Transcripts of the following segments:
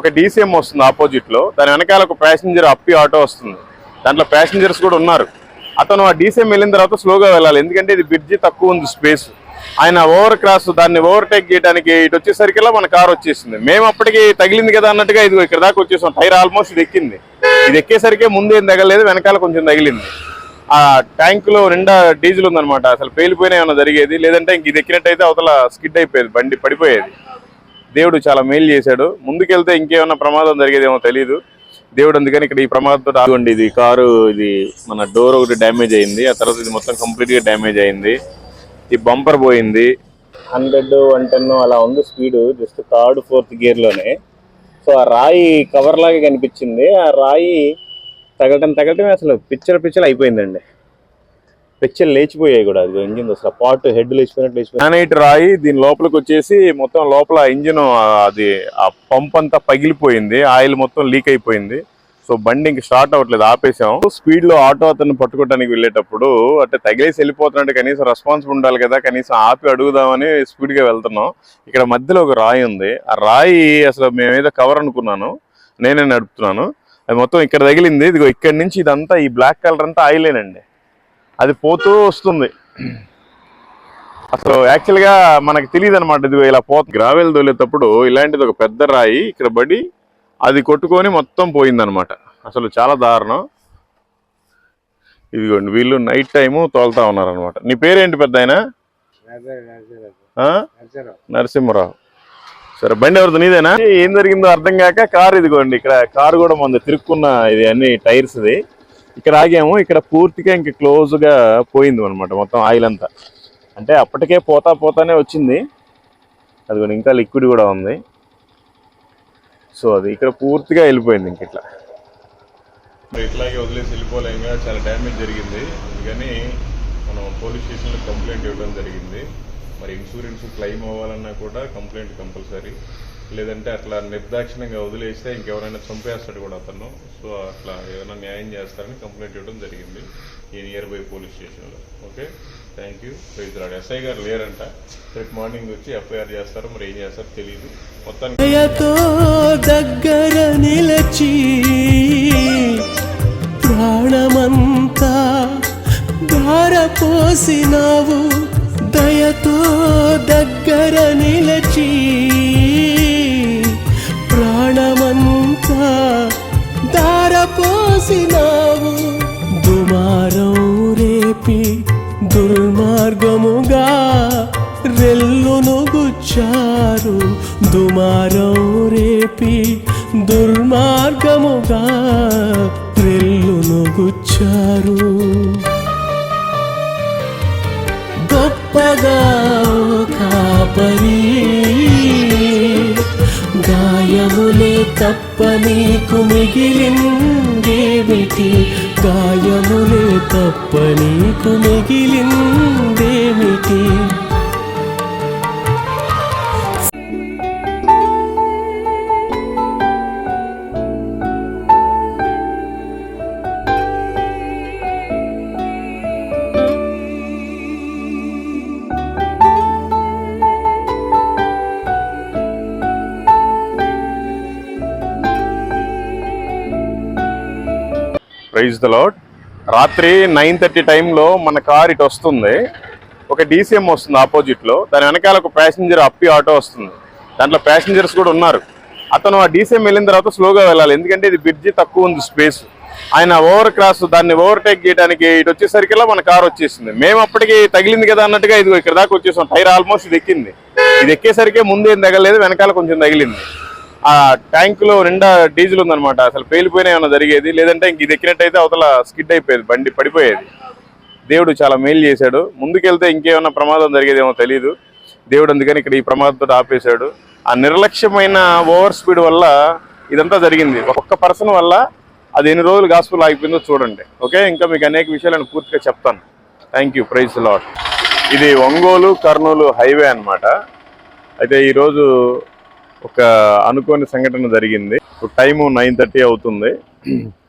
ఒక డీసీఎం వస్తుంది ఆపోజిట్లో. దాని వెనకాల ఒక ప్యాసింజర్ అప్పి ఆటో వస్తుంది. దాంట్లో ప్యాసింజర్స్ కూడా ఉన్నారు. అతను ఆ డీసీఎం వెళ్ళిన తర్వాత స్లోగా వెళ్ళాలి. ఎందుకంటే ఇది బ్రిడ్జి తక్కువ ఉంది స్పేస్ ఆయన ఓవర్ క్రాస్ దాన్ని ఓవర్టేక్ చేయడానికి ఇటు వచ్చేసరికల్లా మన కార్ వచ్చేసింది. మేము అప్పటికి తగిలింది కదా అన్నట్టుగా ఇది ఇక్కడ దాకా వచ్చేసాం. టైర్ ఆల్మోస్ట్ ఇది ఎక్కింది. ఇది ఎక్కేసరికి ముందు ఏం తగలేదు వెనకాల కొంచెం తగిలింది. ఆ ట్యాంక్లో నిండా డీజిల్ ఉందనమాట అసలు పేలిపోయినా ఏమైనా జరిగేది? లేదంటే ఇంక ఇది ఎక్కినట్టయితే అవతల స్కిడ్ అయిపోయేది బండి పడిపోయేది. దేవుడు చాలా మేలు చేశాడు. ముందుకెళ్తే ఇంకేమైనా ప్రమాదం జరిగేదేమో తెలియదు దేవుడు అందుకని ఇక్కడ ఈ ప్రమాదంతో ఆగండి. ఇది కారు ఇది మన డోర్ ఒకటి డ్యామేజ్ అయింది. ఆ తర్వాత ఇది మొత్తం కంప్లీట్గా డ్యామేజ్ అయింది. ఈ బంపర్ పోయింది. హండ్రెడ్ వన్ టెన్ అలా ఉంది స్పీడ్ జస్ట్ థర్డ్ ఫోర్త్ గేర్లోనే సో ఆ రాయి కవర్ లాగా కనిపించింది. ఆ రాయి తగలటం తగలటమే అసలు పిచ్చర్ పిచ్చర్ అయిపోయిందండి. పిచ్చర్ లేచిపోయాయి కూడా. అది ఇంజిన్ అసలు పార్ట్ హెడ్ లేచిపోయినట్టు లేచిపోయింది. గ్రానైట్ రాయి దీని లోపలికి వచ్చేసి మొత్తం లోపల ఇంజిన్ అది ఆ పంప్ అంతా పగిలిపోయింది. ఆయిల్ మొత్తం లీక్ అయిపోయింది. సో బండి ఇంక స్టార్ట్ అవ్వట్లేదు ఆపేసాం. స్పీడ్లో ఆటో అతను పట్టుకోవడానికి వెళ్ళేటప్పుడు అంటే తగిలేసి వెళ్ళిపోతున్నట్టు కనీసం రెస్పాన్స్ ఉండాలి కదా కనీసం ఆపి అడుగుదామని స్పీడ్గా వెళ్తున్నాం. ఇక్కడ మధ్యలో ఒక రాయి ఉంది. ఆ రాయి అసలు మేమేదో కవర్ అనుకున్నాను. నేనే నడుపుతున్నాను. అది మొత్తం ఇక్కడ తగిలింది. ఇదిగో ఇక్కడ నుంచి ఇదంతా ఈ బ్లాక్ కలర్ అంతా ఆయిలేనండి. అది పోతూ వస్తుంది. అసలు యాక్చువల్గా తెలియదు అనమాట ఇది ఇలా పోతుంది గ్రావెల్ దొలేటప్పుడు ఇలాంటిది ఒక పెద్ద రాయి ఇక్కడ పడి అది కొట్టుకొని మొత్తం పోయిందనమాట అసలు చాలా దారుణం. ఇదిగోండి వీళ్ళు నైట్ టైము తోలుతా ఉన్నారనమాట నీ పేరేంటి పెద్ద ఆయన నరసింహరావు. సరే బండి ఎవరిది? నీదేనా? ఏం జరిగిందో అర్థం కాక కారు ఇదిగోండి ఇక్కడ కారు కూడా మన తిరుక్కున్న ఇది అన్ని టైర్స్ ఇది. ఇక్కడ ఆగాము. ఇక్కడ పూర్తిగా ఇంక క్లోజ్గా పోయింది అనమాట మొత్తం ఆయిల్ అంతా. అంటే అప్పటికే పోతా పోతానే వచ్చింది. అది కూడా ఇంకా లిక్విడ్ కూడా ఉంది. సో అది ఇక్కడ పూర్తిగా వెళ్ళిపోయింది ఇంక ఇట్లా. ఇట్లాగే వదిలేసి వెళ్ళిపోలేంగా చాలా డ్యామేజ్ జరిగింది. అందుకని మనం పోలీస్ స్టేషన్లో కంప్లైంట్ ఇవ్వడం జరిగింది. మరి ఇన్సూరెన్స్ క్లెయిమ్ అవ్వాలన్నా కూడా కంప్లైంట్ కంపల్సరీ లేదంటే అట్లా నిర్దాక్షిణ్యంగా వదిలేస్తే ఇంకెవరైనా చంపేస్తాడు కూడా అతను. సో అట్లా ఏదైనా న్యాయం చేస్తారని కంప్లైంట్ ఇవ్వడం జరిగింది ఈ నియర్ బై పోలీస్ స్టేషన్లో. ఓకే? Thank you. ప్రైజ్ రాడు ఎస్ఐ గారు లేరంట. రేపు మార్నింగ్ వచ్చి ఎఫ్ఐఆర్ చేస్తారు మరి ఏం చేస్తారో తెలియదు మొత్తానికి దయతో దగ్గర నిలచి ప్రాణమంతా ధారపోసినావు దయతో దగ్గర నిలచి మార్గముగా రెల్లును గుచ్చారు. దుమారం రేపి దుర్మార్గముగా రెల్లును గుచ్చారు. గొప్పగా కాపరి గాయములే తప్ప నీకు మిగిలిందేమిటి? గాయములే తప్ప నీకు మిగిలిందేమిటి? ప్రైజ్ ద లాడ్ రాత్రి నైన్ థర్టీ టైంలో మన కార్ ఇటు వస్తుంది. ఒక డీసీఎం వస్తుంది ఆపోజిట్లో. దాని వెనకాల ఒక ప్యాసింజర్ అప్పి ఆటో వస్తుంది. దాంట్లో ప్యాసింజర్స్ కూడా ఉన్నారు. అతను ఆ డీసీఎం వెళ్ళిన తర్వాత స్లోగా వెళ్ళాలి. ఎందుకంటే ఇది బ్రిడ్జి తక్కువ ఉంది స్పేస్. ఆయన ఓవర్ క్రాస్ దాన్ని ఓవర్టేక్ చేయడానికి ఇటు వచ్చేసరికల్లా మన కార్ వచ్చేసింది. మేము అప్పటికి తగిలింది కదా అన్నట్టుగా ఇది ఇక్కడ దాకా వచ్చేసాం. టైర్ ఆల్మోస్ట్ ఇది ఎక్కింది. ఇది ఎక్కేసరికి ముందు ఏం తగలేదు వెనకాల కొంచెం తగిలింది. ఆ ట్యాంక్లో నిండా డీజిల్ ఉందనమాట అసలు పేలిపోయినా ఏమైనా జరిగేది? లేదంటే ఇంక ఇది ఎక్కినట్టయితే అవతల స్కిడ్ అయిపోయేది బండి పడిపోయేది. దేవుడు చాలా మేలు చేశాడు. ముందుకెళ్తే ఇంకేమైనా ప్రమాదం జరిగేదేమో తెలియదు దేవుడు అందుకని ఇక్కడ ఈ ప్రమాదంతో ఆపేశాడు. ఆ నిర్లక్ష్యమైన ఓవర్ స్పీడ్ వల్ల ఇదంతా జరిగింది. ఒక్క పర్సన్ వల్ల అది ఎన్ని రోజులు గాస్పుల్ ఆగిపోయిందో చూడండి. ఓకే? ఇంకా మీకు అనేక విషయాలు పూర్తిగా చెప్తాను. థ్యాంక్ యూ ప్రైజ్ లాట్ ఇది ఒంగోలు కర్నూలు హైవే అన్నమాట. అయితే ఈరోజు ఒక అనుకోని సంఘటన జరిగింది. టైము నైన్ థర్టీ అవుతుంది.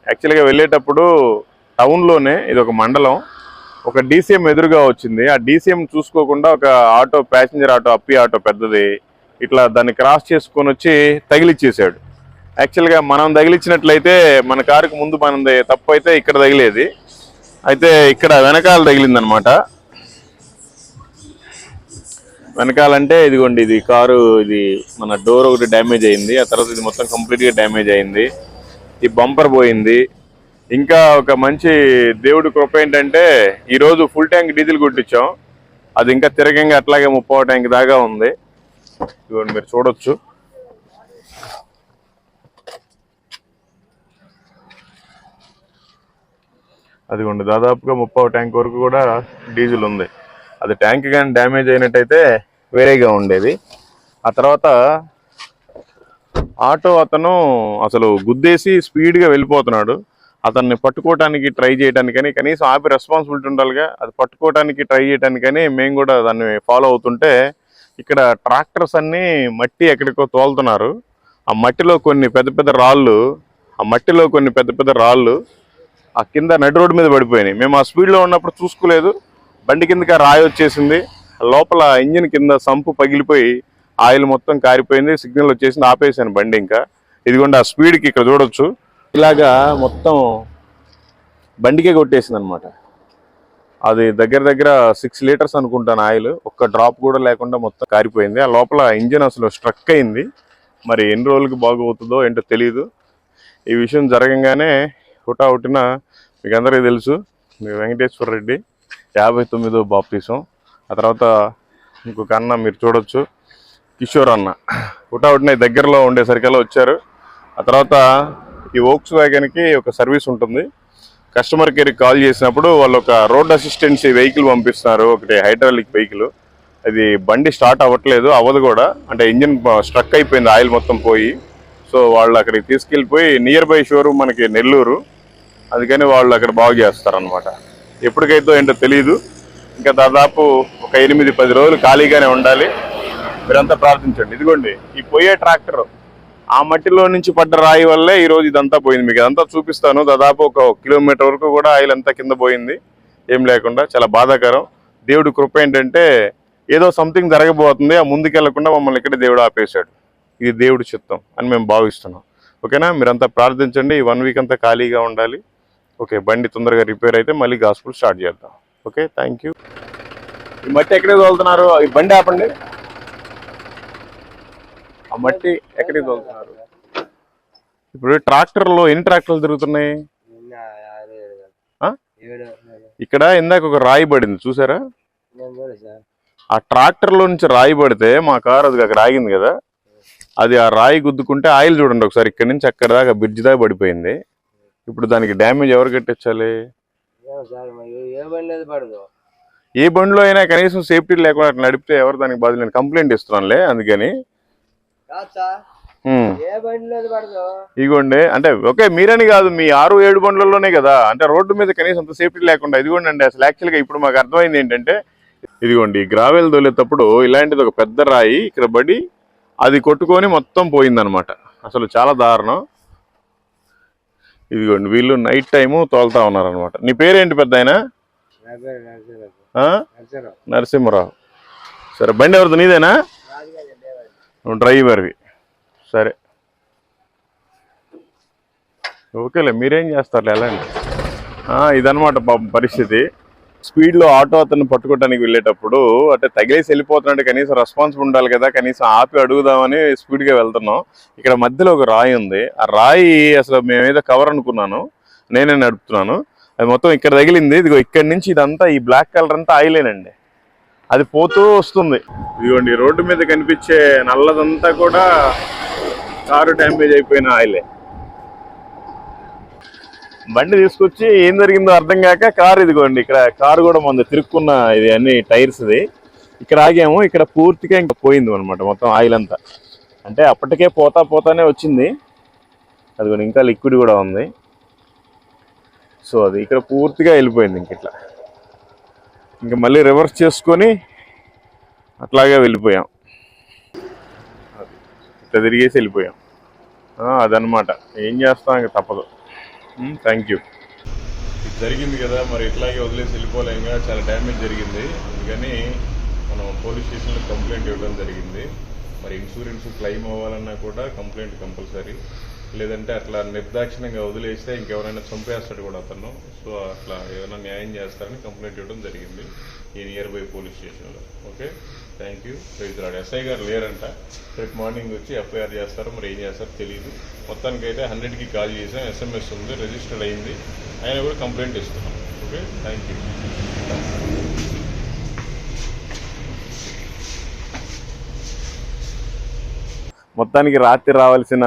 యాక్చువల్గా వెళ్ళేటప్పుడు టౌన్లోనే ఇది ఒక మండలం. ఒక డీసీఎం ఎదురుగా వచ్చింది. ఆ డీసీఎం చూసుకోకుండా ఒక ఆటో ప్యాసింజర్ ఆటో అప్పి ఆటో పెద్దది ఇట్లా దాన్ని క్రాస్ చేసుకొని వచ్చి తగిలిచ్చేసాడు. యాక్చువల్గా మనం తగిలిచ్చినట్లయితే మన కారుకు ముందు మనది తప్పు అయితే ఇక్కడ తగిలేది. అయితే ఇక్కడ వెనకాల తగిలిందనమాట. వెనకాలంటే ఇదిగోండి ఇది కారు ఇది మన డోర్ ఒకటి డ్యామేజ్ అయింది. ఆ తర్వాత ఇది మొత్తం కంప్లీట్గా డ్యామేజ్ అయింది. ఈ బంపర్ పోయింది. ఇంకా ఒక మంచి దేవుడి కృప ఏంటంటే ఈరోజు ఫుల్ ట్యాంక్ డీజిల్ కొట్టించాం. అది ఇంకా తిరగంగా అట్లాగే ముప్పవ ట్యాంక్ దాకా ఉంది. ఇదిగోండి మీరు చూడొచ్చు. అదిగోండి దాదాపుగా ముప్పై ట్యాంక్ వరకు కూడా డీజిల్ ఉంది. అది ట్యాంక్ కానీ డ్యామేజ్ అయినట్టయితే వేరేగా ఉండేది. ఆ తర్వాత ఆటో అతను అసలు గుద్దేసి స్పీడ్గా వెళ్ళిపోతున్నాడు. అతన్ని పట్టుకోవటానికి ట్రై చేయడానికని కనీసం ఆపి రెస్పాన్సిబిలిటీ ఉండాలిగా అది పట్టుకోవటానికి ట్రై చేయడానికని మేము కూడా దాన్ని ఫాలో అవుతుంటే ఇక్కడ ట్రాక్టర్స్ అన్నీ మట్టి ఎక్కడికో తోలుతున్నారు. ఆ మట్టిలో కొన్ని పెద్ద పెద్ద రాళ్ళు ఆ మట్టిలో కొన్ని పెద్ద పెద్ద రాళ్ళు ఆ కింద నడి రోడ్డు మీద పడిపోయినాయి. మేము ఆ స్పీడ్లో ఉన్నప్పుడు చూసుకోలేదు. బండి కిందకి రాయి వచ్చేసింది. లోపల ఇంజిన్ కింద సంపు పగిలిపోయి ఆయిల్ మొత్తం కారిపోయింది. సిగ్నల్ వచ్చేసింది. ఆపేసాను బండి ఇంకా. ఇదిగోండి ఆ స్పీడ్కి ఇక్కడ చూడొచ్చు. ఇలాగా మొత్తం బండికే కొట్టేసింది అనమాట అది దగ్గర దగ్గర సిక్స్ లీటర్స్ అనుకుంటాను ఆయిల్. ఒక్క డ్రాప్ కూడా లేకుండా మొత్తం కారిపోయింది. ఆ లోపల ఇంజిన్ అసలు స్ట్రక్ అయింది. మరి ఎన్ని రోజులకి బాగవుతుందో ఏంటో తెలియదు ఈ విషయం జరగంగానే హుటా హుటిన మీకు అందరికీ తెలుసు. మీ వెంకటేశ్వర రెడ్డి. యాభై తొమ్మిదో బాప్తీసం. ఆ తర్వాత ఇంకొక అన్న మీరు చూడొచ్చు. కిషోర్ అన్న. హుటా దగ్గరలో ఉండేసరికల్లా వచ్చారు. ఆ తర్వాత ఈ ఓక్స్ వ్యాగన్కి ఒక సర్వీస్ ఉంటుంది. కస్టమర్ కేర్కి కాల్ చేసినప్పుడు వాళ్ళు ఒక రోడ్ అసిస్టెన్సీ వెహికల్ పంపిస్తున్నారు. ఒకటి హైడ్రాలిక్ వెహికల్. అది బండి స్టార్ట్ అవ్వట్లేదు. అవ్వదు కూడా. అంటే ఇంజిన్ స్ట్రక్ అయిపోయింది. ఆయిల్ మొత్తం పోయి. సో వాళ్ళు అక్కడికి తీసుకెళ్ళిపోయి నియర్ బై షోరూమ్ మనకి నెల్లూరు. అందుకని వాళ్ళు అక్కడ బాగు చేస్తారనమాట ఎప్పటికైతే ఏంటో తెలియదు ఇంకా దాదాపు ఒక ఎనిమిది పది రోజులు ఖాళీగానే ఉండాలి. మీరంతా ప్రార్థించండి. ఇదిగోండి ఈ పోయే ట్రాక్టర్ ఆ మట్టిలో నుంచి పడ్డ రాయి వల్లే ఈ రోజు ఇదంతా పోయింది. మీకు ఇదంతా చూపిస్తాను. దాదాపు ఒక కిలోమీటర్ వరకు కూడా ఆయిల్ అంతా కింద పోయింది. ఏం లేకుండా చాలా బాధాకరం. దేవుడి కృప ఏంటంటే ఏదో సంథింగ్ జరగబోతుంది. ఆ ముందుకెళ్ళకుండా మమ్మల్ని ఇక్కడ దేవుడు ఆపేశాడు. ఇది దేవుడి చిత్తం అని మేము భావిస్తున్నాం. ఓకేనా? మీరంతా ప్రార్థించండి. ఈ వన్ వీక్ అంతా ఖాళీగా ఉండాలి. ఓకే బండి తొందరగా రిపేర్ అయితే మళ్ళీ గాస్పుల్ స్టార్ట్ చేద్దాం. ఓకే థ్యాంక్ యూ ఈ మట్టి ఎక్కడికి తోలుతున్నారు? ఈ బండి ఆపండి. ఆ మట్టి ఎక్కడికి తోలుతున్నారు? ఇప్పుడు ట్రాక్టర్లో ఎన్ని ట్రాక్టర్లు తిరుగుతున్నాయి? ఇక్కడ ఇందాక ఒక రాయి పడింది చూసారా? నేను చూడలేదు సార్. ఆ ట్రాక్టర్లో నుంచి రాయి పడితే మా కారు అది అక్కడ ఆగింది కదా. అది ఆ రాయి గుద్దుకుంటే ఆయిల్ చూడండి ఒకసారి ఇక్కడ నుంచి అక్కడ దాకా బ్రిడ్జ్ దాకా పడిపోయింది. ఇప్పుడు దానికి డ్యామేజ్ ఎవరు కట్టించాలి? ఏ బండిలో అయినా కనీసం సేఫ్టీ లేకుండా అట్లా నడిపితే ఎవరు దానికి బాధ నేను కంప్లైంట్ ఇస్తున్నానులే అందుకని. ఇదిగోండి అంటే ఓకే మీరని కాదు మీ ఆరు ఏడు బండ్లలోనే కదా. అంటే రోడ్డు మీద కనీసం అంత సేఫ్టీ లేకుండా ఇదిగోండి అండి అసలు యాక్చువల్గా ఇప్పుడు మాకు అర్థమైంది ఏంటంటే ఇదిగోండి గ్రావెల్ దొలేటప్పుడు ఇలాంటిది ఒక పెద్ద రాయి ఇక్కడ పడి అది కొట్టుకొని మొత్తం పోయిందనమాట. అసలు చాలా దారుణం. ఇదిగోండి వీళ్ళు నైట్ టైము తోలుతా ఉన్నారనమాట నీ పేరేంటి పెద్ద ఆయన నరసింహరావు. సరే బండి ఎవరిది? నీదేనా? నువ్వు డ్రైవర్వి. సరే. ఓకేలే మీరేం చేస్తారులే ఎలాంటి ఇదనమాట పరిస్థితి. స్పీడ్లో ఆటో అతను పట్టుకోవడానికి వెళ్ళేటప్పుడు అంటే తగిలేసి వెళ్ళిపోతున్నాడు కనీసం రెస్పాన్స్ ఉండాలి కదా కనీసం ఆపి అడుగుదామని స్పీడ్గా వెళ్తున్నాం. ఇక్కడ మధ్యలో ఒక రాయి ఉంది. ఆ రాయి అసలు మేమేదో కవర్ అనుకున్నాను. నేనే నడుపుతున్నాను. అది మొత్తం ఇక్కడ తగిలింది. ఇదిగో ఇక్కడి నుంచి ఇదంతా ఈ బ్లాక్ కలర్ అంతా ఆయిలేనండి అది పోతూ వస్తుంది. ఇదిగోండి రోడ్డు మీద కనిపించే నల్లదంతా కూడా కారు డ్యామేజ్ అయిపోయిన ఆయిలే. బండి తీసుకొచ్చి ఏం జరిగిందో అర్థం కాక కారు ఇదిగోండి ఇక్కడ కారు కూడా మన తిరుక్కున్న ఇది అన్ని టైర్స్ ఇది. ఇక్కడ ఆగాము ఇక్కడ పూర్తిగా ఇంకా పోయింది అనమాట మొత్తం ఆయిల్ అంతా. అంటే అప్పటికే పోతా పోతానే వచ్చింది. అదిగోండి ఇంకా లిక్విడ్ కూడా ఉంది. సో అది ఇక్కడ పూర్తిగా వెళ్ళిపోయింది ఇంక ఇట్లా. ఇంకా మళ్ళీ రివర్స్ చేసుకొని అట్లాగే వెళ్ళిపోయాం. ఇట్లా తిరిగేసి వెళ్ళిపోయాం. అదనమాట ఏం చేస్తాం ఇంకా తప్పదు. Hmm, థ్యాంక్ యూ ఇది జరిగింది కదా మరి ఇట్లాగే వదిలేసి వెళ్ళిపోలేంగా చాలా డ్యామేజ్ జరిగింది. అందుకని మనం పోలీస్ స్టేషన్లో కంప్లైంట్ ఇవ్వడం జరిగింది. మరి ఇన్సూరెన్స్ క్లెయిమ్ అవ్వాలన్నా కూడా కంప్లైంట్ కంపల్సరీ లేదంటే అట్లా నిర్దాక్షిణ్యంగా వదిలేస్తే ఇంకెవరైనా చంపేస్తాడు కూడా అతను. సో అట్లా ఏమైనా న్యాయం చేస్తారని కంప్లైంట్ ఇవ్వడం జరిగింది ఈ నియర్ బై పోలీస్ స్టేషన్లో. ఓకే థ్యాంక్ యూ రైతురాడు ఎస్ఐ గారు లేరంట. రేపు మార్నింగ్ వచ్చి ఎఫ్ఐఆర్ చేస్తారు మరి ఏం చేస్తారో తెలియదు మొత్తానికి అయితే హండ్రెడ్కి కాల్ చేసాం. ఎస్ఎంఎస్ ఉంది రిజిస్టర్డ్ అయింది. ఆయన కూడా కంప్లైంట్ ఇస్తున్నాం. ఓకే థ్యాంక్ యూ మొత్తానికి రాత్రి రావాల్సిన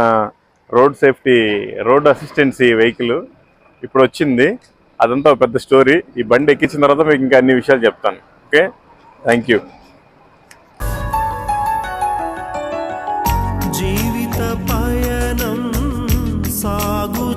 road safety road assistance vehicle ఇప్పుడు వచ్చింది. అదంతా ఒక పెద్ద స్టోరీ. ఈ బండి ఎక్కించిన తర్వాత మీకు ఇంకా అన్ని విషయాలు చెప్తాను. Okay thank sago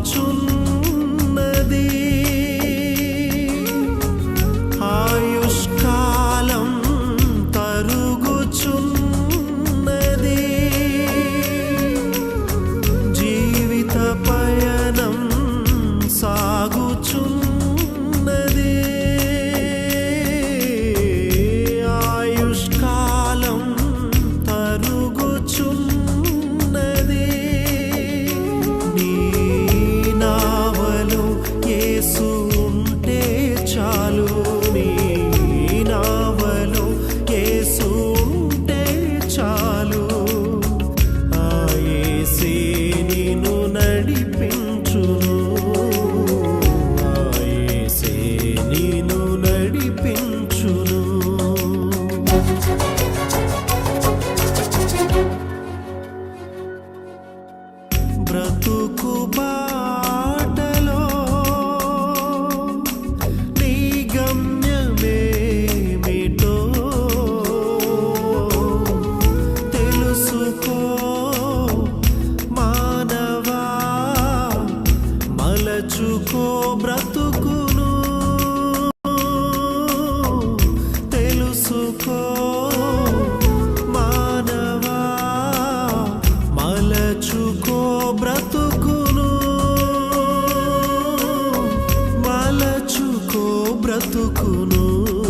Ooh.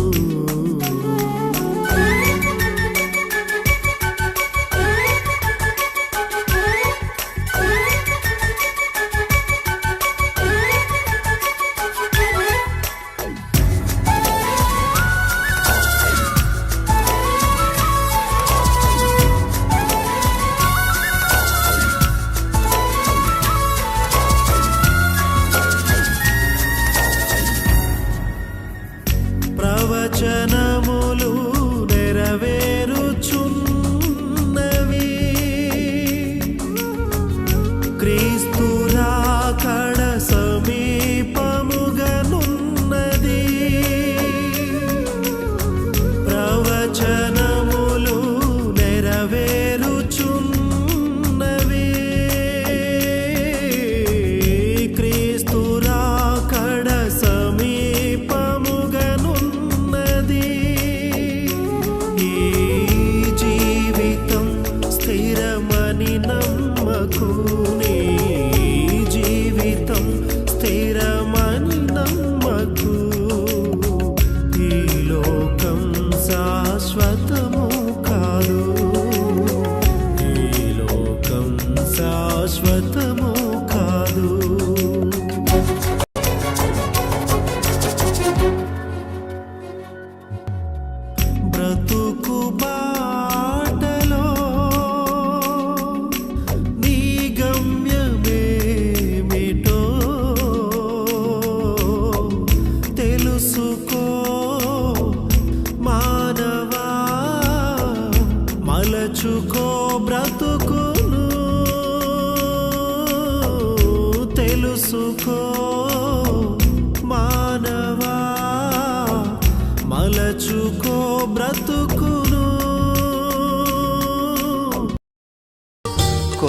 ಶಾಶ್ವತ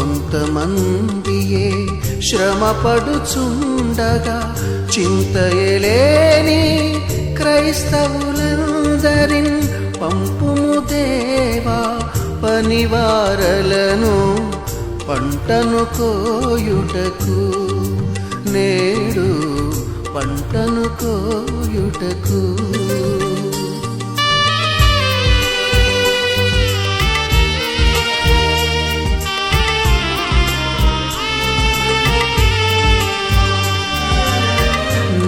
కొంతమందియే శ్రమపడుచుండగా చింతయలేని క్రైస్తవులందరిన్ పంపుము దేవా పనివారలను పంటను కోయుటకు నేడు పంటను కోయుటకు.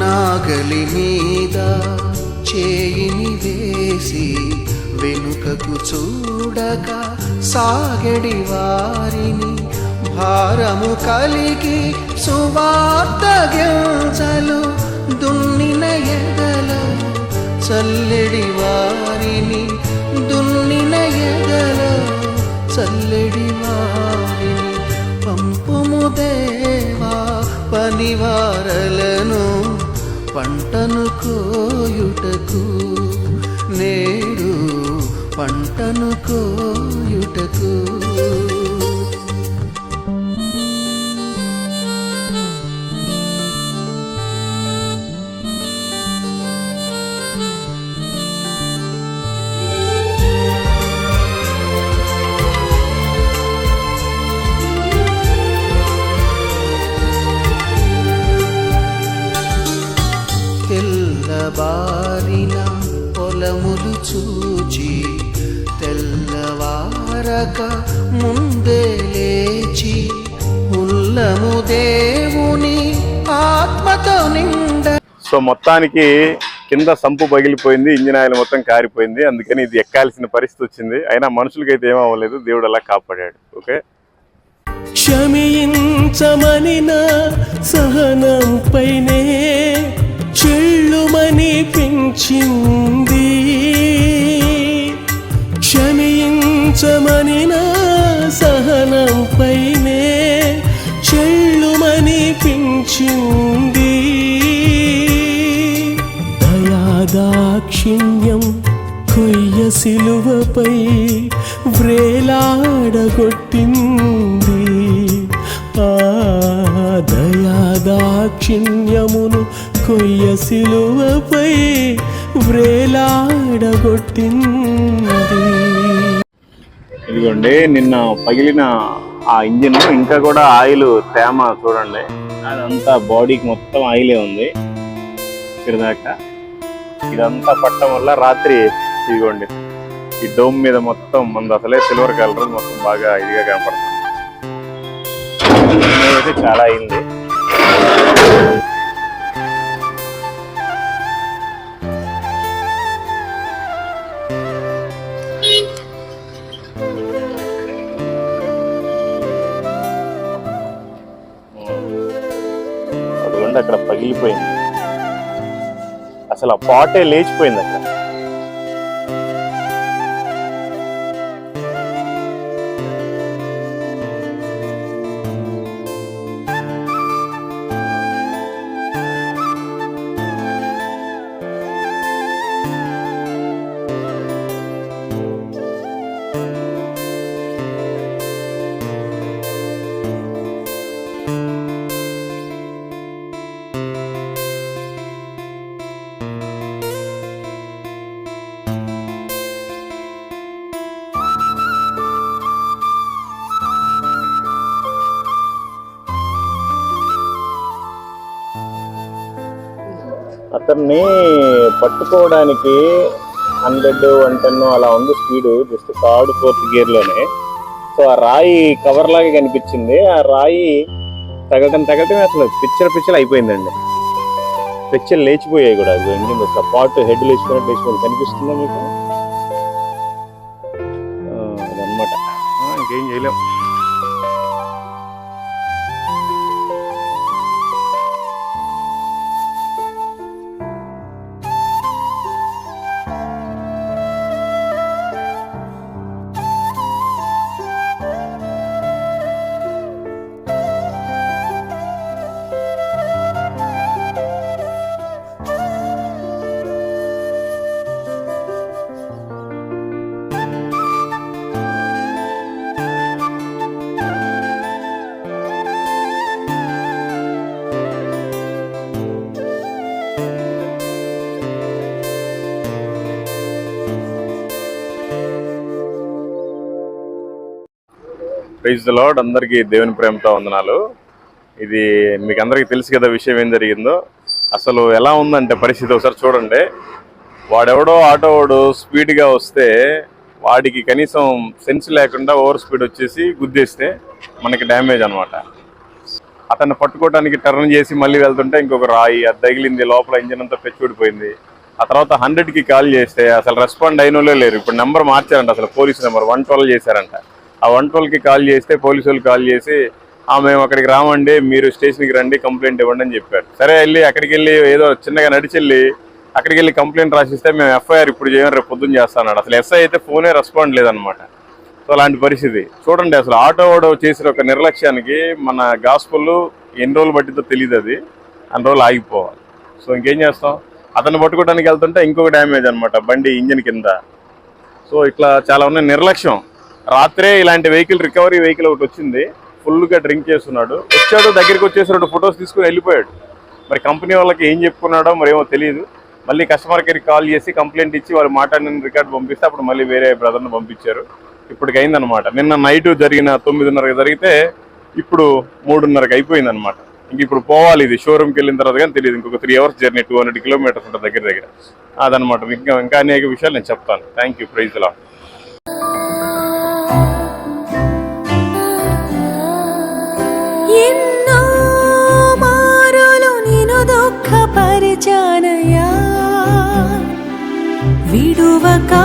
నాగలి మీద చేయిని వేసి వెనుకకు చూడక సాగడి వారిని భారము కలిగి సువార్త గింజలు దున్నిన ఎదలో చల్లెడి వారిని దున్నిన ఎదలో చల్లెడి వారిని పంపుము దేవా పనివారలను పంటను కోయుటకు నేడు పంటను కోయుటకు. సో మొత్తానికి కింద సంపు పగిలిపోయింది ఇంజిన్ ఆయిల్ మొత్తం కారిపోయింది. అందుకని ఇది ఎక్కాల్సిన పరిస్థితి వచ్చింది. అయినా మనుషులకైతే ఏమవ్వలేదు దేవుడు అలా కాపాడాడు. ఓకే? క్షమించమని నా సహనం పైనే చెల్లుమని పెంచింది. క్షమించమని నా సహనం దాక్షిణ్యం కొయ్య సిలువపై వ్రేలాడగొట్టింది. ఆ దయాదాక్షిణ్యమును కొయ్య సిలువపై వ్రేలాడగొట్టింది. ఇదిగోండి నిన్న పగిలిన ఆ ఇంజిన్ ఇంకా కూడా ఆయిల్ తేమ చూడండి. అదంతా బాడీకి మొత్తం ఆయిలే ఉంది. ఇక్కడిదాకా ఇదంతా పట్టడం వల్ల రాత్రి ఇదిగోండి. ఈ డోమ్ మీద మొత్తం ముందు అసలే సిల్వర్ కలర్ మొత్తం బాగా ఇదిగా కనపడుతుంది. అయితే చాలా అయింది. అదిగోండి అక్కడ పగిలిపోయింది. అసలు ఆ పాటే లేచిపోయింది అక్కడ అతన్ని పట్టుకోవడానికి హండ్రెడ్ వన్ టెన్ అలా ఉంది స్పీడ్ జస్ట్ థర్డ్ ఫోర్త్ గేర్లోనే. సో ఆ రాయి కవర్ లాగా కనిపించింది. ఆ రాయి తగటం తగటం అసలు పిచ్చర్ పిచ్చర్ అయిపోయిందండి. పిచ్చర్ లేచిపోయాయి కూడా. అది ఇంజిన్ అసలు పాట్ హెడ్ లేచిపోయినట్టు లేచిపోయింది. కనిపిస్తుందా మీకు? అదనమాట ఇంకేం చేయలేము ప్రైజ్ ద లాడ్ అందరికీ దేవుని ప్రేమతో వందనాలు. ఇది మీకు అందరికీ తెలుసు కదా విషయం ఏం జరిగిందో. అసలు ఎలా ఉందంటే పరిస్థితి ఒకసారి చూడండి. వాడెవడో ఆటో వాడు స్పీడ్గా వస్తే వాడికి కనీసం సెన్స్ లేకుండా ఓవర్ స్పీడ్ వచ్చేసి గుద్దేస్తే మనకి డ్యామేజ్ అనమాట అతన్ని పట్టుకోవడానికి టర్న్ చేసి మళ్ళీ వెళ్తుంటే ఇంకొక రాయి అది తగిలింది లోపల ఇంజిన్ అంతా పెచ్చుడిపోయింది ఆ తర్వాత హండ్రెడ్కి కాల్ చేస్తే అసలు రెస్పాండ్ అయినోలే లేరు. ఇప్పుడు నెంబర్ మార్చారంట అసలు పోలీస్ నెంబర్ వన్ ట్వెల్వ్ చేశారంట. ఆ వన్ ట్వెల్వ్కి కాల్ చేస్తే పోలీసు వాళ్ళు కాల్ చేసి ఆ మేము అక్కడికి రామండి మీరు స్టేషన్కి రండి కంప్లైంట్ ఇవ్వండి అని చెప్పారు. సరే వెళ్ళి అక్కడికి వెళ్ళి ఏదో చిన్నగా నడిచెళ్ళి అక్కడికి వెళ్ళి కంప్లైంట్ రాసిస్తే మేము ఎఫ్ఐఆర్ ఇప్పుడు చేయమని రేపు పొద్దున్న చేస్తాను అసలు ఎస్ఐ అయితే ఫోనే రెస్పాండ్ లేదనమాట సో అలాంటి పరిస్థితి. చూడండి అసలు ఆటో వాడు చేసిన ఒక నిర్లక్ష్యానికి మన గాస్పుల్ ఎన్ని రోజులు పట్టిందో తెలియదు అది. అన్ని రోజులు ఆగిపోవాలి. సో ఇంకేం చేస్తాం? అతను పట్టుకోవడానికి వెళ్తుంటే ఇంకొక డ్యామేజ్ అనమాట బండి ఇంజిన్ కింద. సో ఇట్లా చాలా ఉన్నాయి. నిర్లక్ష్యం. రాత్రే ఇలాంటి వెహికల్ రికవరీ వెహికల్ ఒకటి వచ్చింది. ఫుల్గా డ్రింక్ చేస్తున్నాడు. వచ్చాడు దగ్గరికి వచ్చేసి రెండు ఫొటోస్ తీసుకుని వెళ్ళిపోయాడు. మరి కంపెనీ వాళ్ళకి ఏం చెప్పుకున్నాడో మరి ఏమో తెలియదు మళ్ళీ కస్టమర్ కేర్కి కాల్ చేసి కంప్లైంట్ ఇచ్చి వాళ్ళు మాట్లాడిన రికార్డ్ పంపిస్తే అప్పుడు మళ్ళీ వేరే బ్రదర్ని పంపించారు. ఇప్పటికి అయిందనమాట నిన్న నైట్ జరిగిన తొమ్మిదిన్నరకు జరిగితే ఇప్పుడు మూడున్నరకు అయిపోయింది అనమాట ఇంక ఇప్పుడు పోవాలి ఇది. షోరూమ్కి వెళ్ళిన తర్వాత కానీ తెలియదు. ఇంకొక three hours journey two hundred kilometres ఉంటుంది దగ్గర దగ్గర. అదనమాట ఇంకా ఇంకా అనేక విషయాలు నేను చెప్తాను. Thank you ప్రైజ్లా വിടുവക